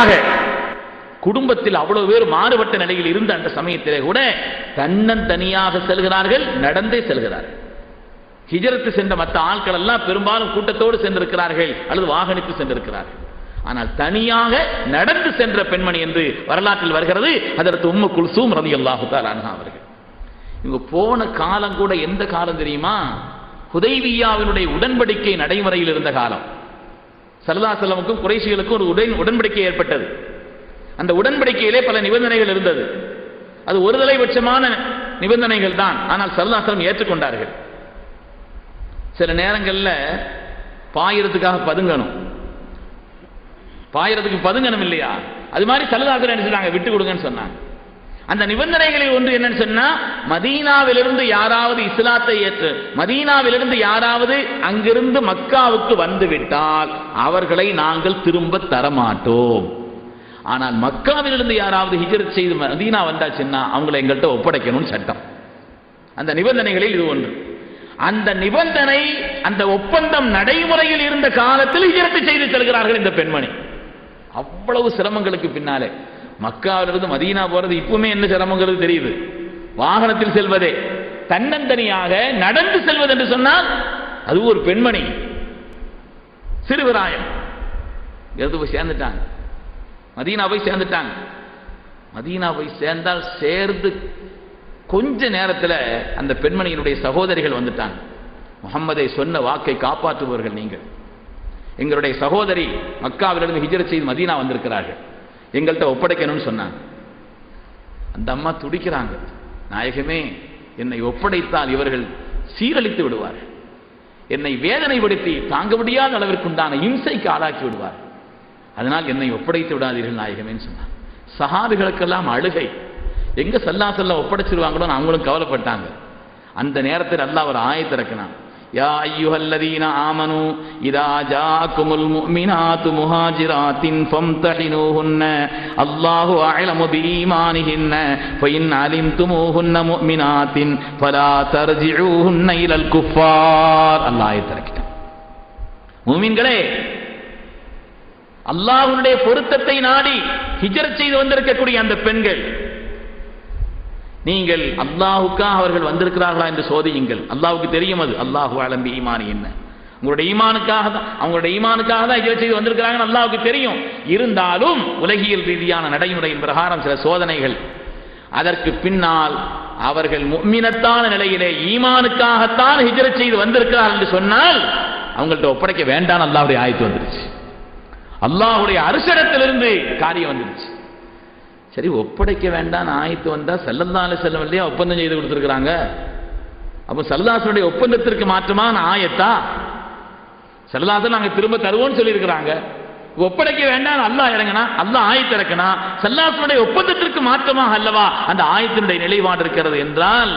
மாறாக குடும்பத்தில் அவ்வளவு பேர் மாறுபட்ட நிலையில் இருந்த அந்த சமயத்திலே கூட தன்னன் தனியாக செல்கிறார்கள் நடந்தே செல்கிறார்கள். ஹிஜரத்து சென்ற மற்ற ஆட்கள் எல்லாம் பெரும்பாலும் கூட்டத்தோடு சென்றிருக்கிறார்கள் அல்லது வாகனித்து சென்றிருக்கிறார்கள். ஆனால் தனியாக நடந்து சென்ற பெண்மணி என்று வரலாற்றில் வருகிறது அதற்கு உம்மு குல்சூம் ரதி அல்லாஹு அவர்கள். இவங்க போன காலம் கூட எந்த காலம் தெரியுமா? ஹுதைவியாவினுடைய உடன்படிக்கை நடைமுறையில் இருந்த காலம். சல்லா செல்லமுக்கும் குறைசிகளுக்கும் ஒரு உடன் உடன்படிக்கை ஏற்பட்டது. அந்த உடன்படிக்கையிலே பல நிபந்தனைகள் இருந்தது. அது ஒரு தலைபட்சமான நிபந்தனைகள் தான். ஆனால் சல்லாசலம் ஏற்றுக்கொண்டார்கள். சில நேரங்களில் பாயிரத்துக்காக பதுங்கணும். பாயிரத்துக்கு பதுங்கணும் இல்லையா? அது மாதிரி சல்லதாசன் நினைச்சாங்க விட்டு கொடுங்கன்னு சொன்னாங்க. அந்த நிபந்தனைகளில் ஒன்று என்னன்னு சொன்னா மதீனாவிலிருந்து யாராவது இஸ்லாத்தை ஏற்று மதீனாவிலிருந்து யாராவது அங்கிருந்து மக்காவுக்கு வந்து விட்டால் அவர்களை நாங்கள் திரும்ப தரமாட்டோம். ஆனால் மக்காவிலிருந்து யாராவது ஹிஜரத் செய்து மதீனா வந்தாச்சுன்னா அவங்களை எங்கள்கிட்ட ஒப்படைக்கணும்னு சட்டம். அந்த நிபந்தனைகளில் இது ஒன்று. அந்த நிபந்தனை அந்த ஒப்பந்தம் நடைமுறையில் இருந்த காலத்தில் ஹிஜரத்து செய்து செல்கிறார்கள் இந்த பெண்மணி. அவ்வளவு சிரமங்களுக்கு பின்னாலே. மக்காவிலிருந்து மதீனா போறது இப்பவுமே என்ன சிரமங்கிறது தெரியுது. வாகனத்தில் செல்வதே. தன்னந்தனியாக நடந்து செல்வது என்று சொன்னால் அது ஒரு பெண்மணி. சிறுவிராயம். எடுத்து போய் சேர்ந்துட்டாங்க. மதீனா போய் சேர்ந்துட்டாங்க. மதீனா போய் சேர்ந்தால் சேர்ந்து கொஞ்ச நேரத்தில் அந்த பெண்மணியினுடைய சகோதரிகள் வந்துட்டாங்க. முகம்மதை சொன்ன வாக்கை காப்பாற்றுபவர்கள் நீங்கள். எங்களுடைய சகோதரி மக்காவிலிருந்து ஹிஜர செய்து மதீனா வந்திருக்கிறார்கள். எங்கள்கிட்ட ஒப்படைக்கணும்னு சொன்னாங்க. அந்த அம்மா துடிக்கிறாங்க. நாயகமே என்னை ஒப்படைத்தால் இவர்கள் சீரழித்து விடுவார் என்னை வேதனைப்படுத்தி தாங்க முடியாத அளவிற்குண்டான இம்சைக்கு ஆளாக்கி விடுவார். அதனால் என்னை ஒப்படைத்து விடாதீர்கள் நாயகமேன்னு சொன்னார் சஹாபிகளுக்கெல்லாம் அழுகை. எங்க சல்லா செல்ல ஒப்படைச்சிருவாங்களோன்னு அவங்களும் கவலைப்பட்டாங்க. அந்த நேரத்தில் நல்லா ஒரு ஆயத்திறக்கினான் يا أيها الذين آمنوا إذا جاءكم المؤمنات مهاجرات فامتحنوهن الله أعلم بإيمانهن فإن علمتموهن مؤمنات فلا ترجعوهن إلى الكفار الله يتركتم மூமின்களே அல்லாஹ்வுடைய பொருத்தத்தை நாடி ஹிஜரத் செய்து வந்திருக்கக்கூடிய அந்த பெண்கள் நீங்கள் அல்லாஹுக்காக அவர்கள் வந்திருக்கிறார்களா என்று சோதியுங்கள். அல்லாஹுக்கு தெரியும் அது. அல்லாஹு அலம்பி ஈமான் என்ன? உங்களுடைய ஈமானுக்காக தான் அவங்களுடைய ஈமானுக்காக தான் இதை செய்து வந்திருக்கிறாங்கன்னு அல்லாஹுக்கு தெரியும். இருந்தாலும் உலகியல் ரீதியான நடைமுறையின் பிரகாரம் சில சோதனைகள். அதற்கு பின்னால் அவர்கள் முக்மினத்தான நிலையிலே ஈமானுக்காகத்தான் ஹிஜரத் செய்து வந்திருக்கிறார்கள் என்று சொன்னால் அவங்கள்ட்ட ஒப்படைக்க வேண்டாம் அல்லாஹுடைய ஆயத்து வந்துருச்சு. அல்லாஹுடைய அரசிடத்திலிருந்து காரியம் வந்துருச்சு. சரி ஒப்படைக்க வேண்டாம் ஆயத்து வந்தா செல்லந்தால செல்லம் இல்லையா ஒப்பந்தம் செய்து கொடுத்துருக்குறாங்க. அப்போ செல்லதாசனுடைய ஒப்பந்தத்திற்கு மாற்றமான ஆயத்தா? செல்லதாசன் நாங்கள் திரும்ப தருவோம்னு சொல்லியிருக்கிறாங்க. ஒப்படைக்க வேண்டாம் அல்லாஹ் இறங்கினா அல்ல ஆயத்து இறக்கினா செல்லாசனுடைய ஒப்பந்தத்திற்கு மாற்றமாக அல்லவா? அந்த ஆயத்தினுடைய நிலைப்பாடு இருக்கிறது என்றால்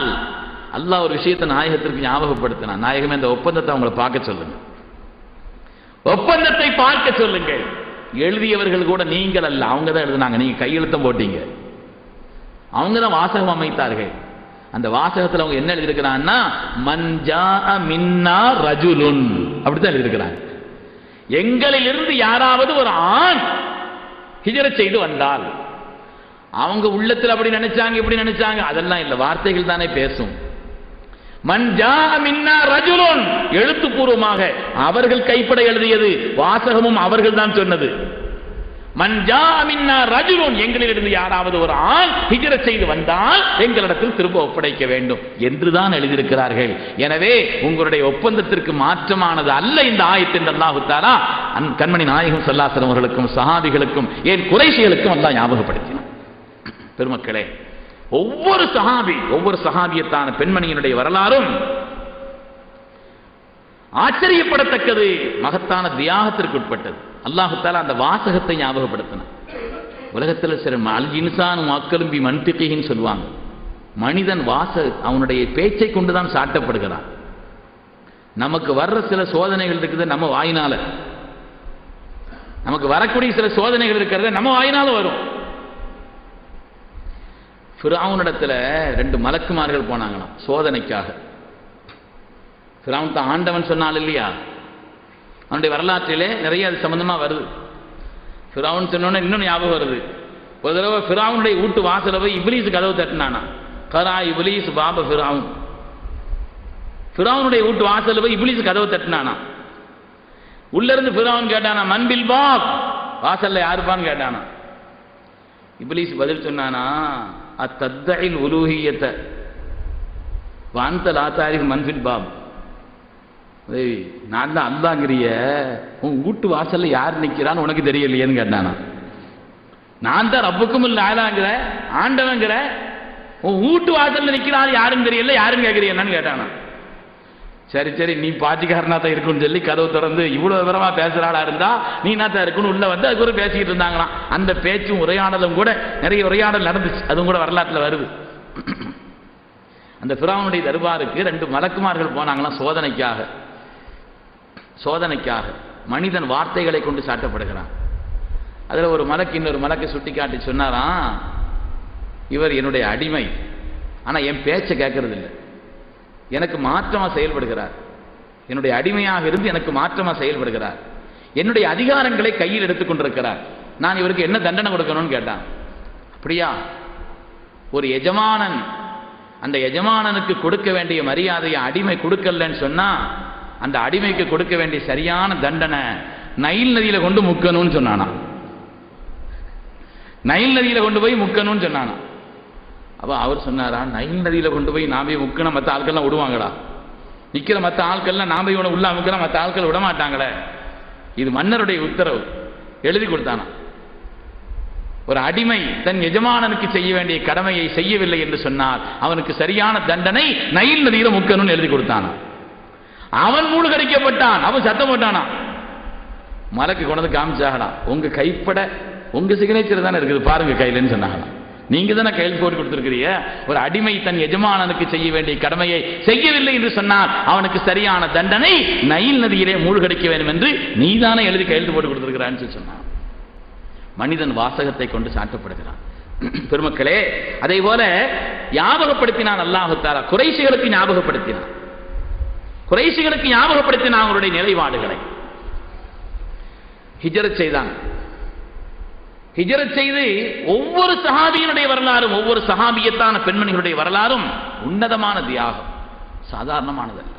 அல்லாஹ் ஒரு விஷயத்தை நாயகத்திற்கு ஞாபகப்படுத்தினா நாயகமே அந்த ஒப்பந்தத்தை அவங்களை பார்க்க சொல்லுங்க. ஒப்பந்தத்தை பார்க்க சொல்லுங்கள். எழுதியவர்கள் கூட நீங்கள் அல்ல. அவங்க தான் எழுதுனாங்க. நீங்கள் கையெழுத்தம் போட்டீங்க. அவங்க தான் வாசகம் அமைத்தார்கள். அந்த வாசகத்தில் அவங்க என்ன எழுதியிருக்கிறான்னா மஞ்சா மின்னா ரஜுலுன் அப்படித்தான் எழுதியிருக்கிறாங்க. எங்களில் இருந்து யாராவது ஒரு ஆண் ஹிஜர செய்து வந்தால் அவங்க உள்ளத்தில் அப்படி நினைச்சாங்க இப்படி நினைச்சாங்க அதெல்லாம் இல்லை. வார்த்தைகள் தானே பேசும். எழுத்துப்பூர்வமாக அவர்கள் கைப்பட எழுதியது வாசகமும் அவர்கள் தான் சொன்னது மஞ்சா எங்களிலிருந்து யாராவது ஒரு ஆண் ஹிஜரத் செய்து வந்தால் எங்களிடத்தில் திரும்ப ஒப்படைக்க வேண்டும் என்றுதான் எழுதியிருக்கிறார்கள். எனவே உங்களுடைய ஒப்பந்தத்திற்கு மாற்றமானது அல்ல இந்த ஆயத்தின் அல்லாஹு அந் கண்மணி நாயகம் சல்லாசலம் அவர்களுக்கும் சஹாபிகளுக்கும் ஏன் குறைசிகளுக்கும் அல்லாஹ் ஞாபகப்படுத்தினார் பெருமக்களே ஒவ்வொரு சஹாபி ஒவ்வொரு சஹாபியத்தான பெண்மணியினுடைய வரலாறும் ஆச்சரியப்படத்தக்கது மகத்தான தியாகத்திற்கு உட்பட்டது. அல்லாஹு அந்த வாசகத்தை ஞாபகப்படுத்தின உலகத்தில் சில அல் இன்சான் மக்களும்பி மண்பிக்கைன்னு சொல்லுவாங்க. மனிதன் வாச அவனுடைய பேச்சை கொண்டுதான் சாட்டப்படுகிறான். நமக்கு வர்ற சில சோதனைகள் இருக்குது நம்ம வாயினால. நமக்கு வரக்கூடிய சில சோதனைகள் இருக்கிறது நம்ம வாயினால வரும். ஃபிராவுனிடத்தில் ரெண்டு மலக்குமார்கள் போனாங்களாம் சோதனைக்காக. ஃபிராவுன் தான் ஆண்டவன் சொன்னால் இல்லையா? அவனுடைய வரலாற்றிலே நிறைய அது சம்மந்தமாக வருது. ஃபிராவுன் சொன்னோன்னே இன்னும் ஞாபகம் வருது. ஒரு தடவை ஃபிராவுனுடைய வீட்டு வாசலை போய் இப்லீஸ் கதவு தட்டினானா? கரா இப்லீஸ் பாப ஃபிராவுன் ஃபிராவுனுடைய வீட்டு வாசல்ல போய் இப்லீஸ் கதவு தட்டினானா? உள்ள இருந்து கேட்டானா மன்பில் பாப். வாசல்ல யாருப்பான்னு கேட்டானா? இப்லீஸ் பதில் சொன்னானா அத்தத்தையில் உலூகியத்தை வாந்த லாத்தாரிஃப் மன்பில் பாப். ஏய் நான் தான் அல்லாங்கிறிய உன் வீட்டு வாசல்ல யார் நிற்கிறான்னு உனக்கு தெரியலையேன்னு கேட்டானா. நான் தான் ரப்புக்கும் இல்லை ஆளாங்கிற ஆண்டவங்கிற உன் வீட்டு வாசலில் நிற்கிறான் யாரும் தெரியல யாரும் கேட்குறீங்கன்னு என்னன்னு கேட்டானா. சரி சரி நீ பாட்டிக்காரனா தான் இருக்குன்னு சொல்லி கதவு திறந்து இவ்வளவு விவரமா பேசுற ஆளா இருந்தா நீ தான் இருக்குன்னு உள்ள வந்து அதுக்கு ஒரு பேசிக்கிட்டு இருந்தாங்களாம். அந்த பேச்சும் உரையாடலும் கூட நிறைய உரையாடல் நடந்துச்சு. அதுவும் கூட வரலாற்றுல வருது. அந்த பிராவனுடைய தர்பாருக்கு ரெண்டு மலக்குமார்கள் போனாங்களாம் சோதனைக்காக. சோதனைக்காக. மனிதன் வார்த்தைகளை கொண்டு சாட்டப்படுகிறான். அதில் ஒரு மலக்கு இன்னொரு மலக்கை சுட்டி காட்டி சொன்னாராம் இவர் என்னுடைய அடிமை. ஆனால் என் பேச்சை கேட்கறதில்லை எனக்கு மாற்றமா செயல்படுகிறார். என்னுடைய அடிமையாக இருந்து எனக்கு மாற்றமா செயல்படுகிறார். என்னுடைய அதிகாரங்களை கையில் எடுத்துக்கொண்டிருக்கிறார் நான் இவருக்கு என்ன தண்டனை கொடுக்கணும்னு கேட்டான். அப்படியா? ஒரு எஜமானன் அந்த எஜமானனுக்கு கொடுக்க வேண்டிய மரியாதையை அடிமை கொடுக்கலன்னு சொன்னா அந்த அடிமைக்கு கொடுக்க வேண்டிய சரியான தண்டனை நைல் நதியில கொண்டு முக்கணும்னு சொன்னானா? நைல் நதியில கொண்டு போய் முக்கணும்னு சொன்னானா? அப்போ அவர் சொன்னாரா நைல் நதியில் கொண்டு போய் நான் போய் மற்ற ஆட்கள்லாம் விடுவாங்களா? நிற்கிற மற்ற ஆட்கள்லாம் நான் போய் உள்ள அமுக்கலாம் மற்ற ஆட்கள் விட மாட்டாங்களே? இது மன்னருடைய உத்தரவு. எழுதி கொடுத்தானா ஒரு அடிமை தன் எஜமானனுக்கு செய்ய வேண்டிய கடமையை செய்யவில்லை என்று சொன்னால் அவனுக்கு சரியான தண்டனை நைல் நதியில முக்கணும்னு எழுதி கொடுத்தானா அவன் மூழ்கடிக்கப்பட்டான் அவன் சத்தம் போட்டானா மலைக்கு கொண்டது காமிச்சாகலாம். காமிச்சாகடா உங்க கைப்பட உங்க சிக்னேச்சர் தானே இருக்குது பாருங்க கையிலன்னு சொன்னாங்களாம் நீங்க தானே கையில் போட்டு கொடுத்திருக்கிறீங்க? ஒரு அடிமை தன் எஜமானனுக்கு செய்ய வேண்டிய கடமையை செய்யவில்லை என்று சொன்னால் அவனுக்கு சரியான தண்டனை நைல் நதியிலே மூழ்கடிக்க வேண்டும் என்று நீதானே எழுதி கையெழுத்து போட்டு கொடுத்திருக்கிறான்னு சொல்லி சொன்னான். மனிதன் வாசகத்தை கொண்டு சாட்டப்படுகிறான். பெருமக்களே அதே போல ஞாபகப்படுத்தினான் அல்லாஹு குறைசிகளுக்கு ஞாபகப்படுத்தினான். குறைசிகளுக்கு ஞாபகப்படுத்தினான் அவருடைய நிலைப்பாடுகளை. ஹிஜரத் செய்தான். ஹிஜரத் செய்து ஒவ்வொரு சஹாபியினுடைய வரலாறும் ஒவ்வொரு சஹாபியத்தான பெண்மணிகளுடைய வரலாறும் உன்னதமான தியாகம். சாதாரணமானதல்ல.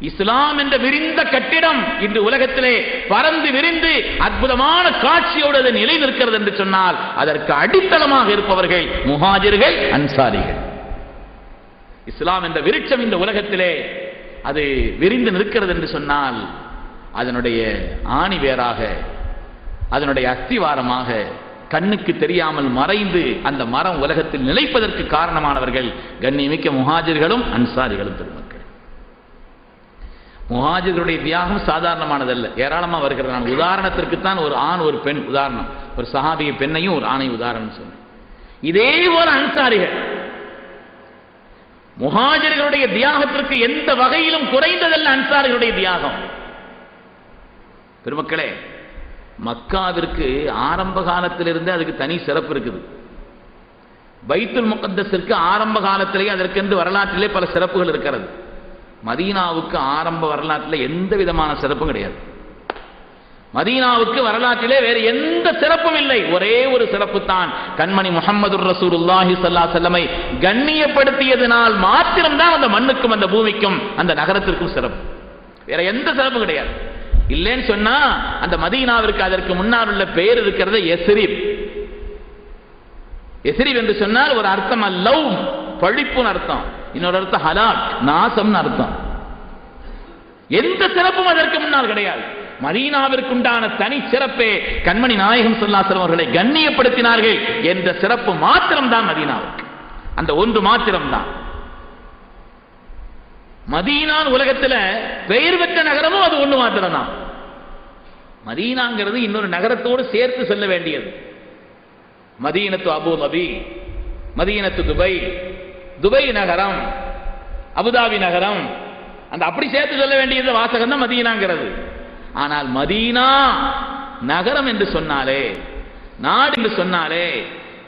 இஸ்லாம் என்ற விரிந்த கட்டிடம் இன்று உலகத்திலே பறந்து விரிந்து அற்புதமான காட்சியோடு அது நிலை நிற்கிறது என்று சொன்னால் அதற்கு அடித்தளமாக இருப்பவர்கள் முஹாஜிர்கள் அன்சாரிகள். இஸ்லாம் என்ற விருட்சம் இந்த உலகத்திலே அது விரிந்து நிற்கிறது என்று சொன்னால் அதனுடைய ஆணி வேறாக அதனுடைய அஸ்திவாரமாக கண்ணுக்கு தெரியாமல் மறைந்து அந்த மரம் உலகத்தில் நிலைப்பதற்கு காரணமானவர்கள் கண்ணியமிக்க முஹாஜிர்களும் அன்சாரிகளும் பெருமக்கள். முஹாஜிர்களுடைய தியாகம் சாதாரணமானதல்ல. ஏராளமா வருகிறது. நான் உதாரணத்திற்கு தான் ஒரு ஆண் ஒரு பெண் உதாரணம். ஒரு சஹாபிய பெண்ணையும் ஒரு ஆணை உதாரணம் சொன்னேன். இதே போல அன்சாரிகள். முகாஜர்களுடைய தியாகத்திற்கு எந்த வகையிலும் குறைந்ததல்ல அன்சாரிகளுடைய தியாகம். பெருமக்களே மக்காவிற்கு ஆரம்ப காலத்திலிருந்தே அதுக்கு தனி சிறப்பு இருக்குது. பைத்துல் முகத்தஸிற்கு ஆரம்ப காலத்திலேயே அதற்கென்று வரலாற்றிலே பல சிறப்புகள் இருக்கிறது. மதீனாவுக்கு ஆரம்ப வரலாற்றில் எந்த விதமான சிறப்பும் கிடையாது. மதீனாவுக்கு வரலாற்றிலே வேறு எந்த சிறப்பும் இல்லை. ஒரே ஒரு சிறப்பு தான் கண்மணி முகமது ரசூலுல்லாஹி சல்லா செல்லமை கண்ணியப்படுத்தியதனால் மாத்திரம்தான் அந்த மண்ணுக்கும் அந்த பூமிக்கும் அந்த நகரத்திற்கும் சிறப்பு. வேற எந்த சிறப்பும் கிடையாது. இல்லைன்னு சொன்னா அந்த மதீனாவிற்கு அதற்கு முன்னால் உள்ள பெயர் இருக்கிறது எஸ்ரிப். எஸ்ரிப் என்று சொன்னால் ஒரு அர்த்தம் அல்லவ் பழிப்புன்னு அர்த்தம். இன்னொரு அர்த்தம் ஹலாக் நாசம்னு அர்த்தம். எந்த சிறப்பும் அதற்கு முன்னால் கிடையாது. மதீனாவிற்குண்டான தனி சிறப்பே கண்மணி நாயகம் சொல்லாசலம் அவர்களை கண்ணியப்படுத்தினார்கள் என்ற சிறப்பு மாத்திரம்தான் மதீனாவுக்கு. அந்த ஒன்று மாத்திரம்தான். மதீனான் உலகத்துல பெயர் பெற்ற நகரமும் அது ஒன்று மாத்திரம் தான் மதீனாங்கிறது இன்னொரு நகரத்தோடு சேர்த்து செல்ல வேண்டியது. மதீனத்து அபுதபி மதீனத்து துபை துபை நகரம் அபுதாபி நகரம் அந்த அப்படி சேர்த்து சொல்ல வேண்டியது வாசகம் தான் மதீனாங்கிறது. ஆனால் மதீனா நகரம் என்று சொன்னாலே நாடு என்று சொன்னாலே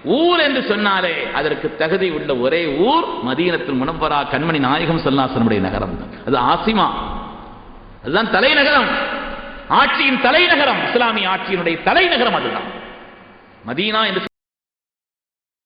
ஊர் என்று சொன்னாலே அதற்கு தகுதி உள்ள ஒரே ஊர் மதீனத்தில் முனப்பரா கண்மணி நாயகம் சொல்லாசனுடைய நகரம் தான். அது ஆசிமா. அதுதான் தலைநகரம். ஆட்சியின் தலைநகரம் இஸ்லாமிய ஆட்சியினுடைய தலைநகரம் அதுதான். மதீனா என்று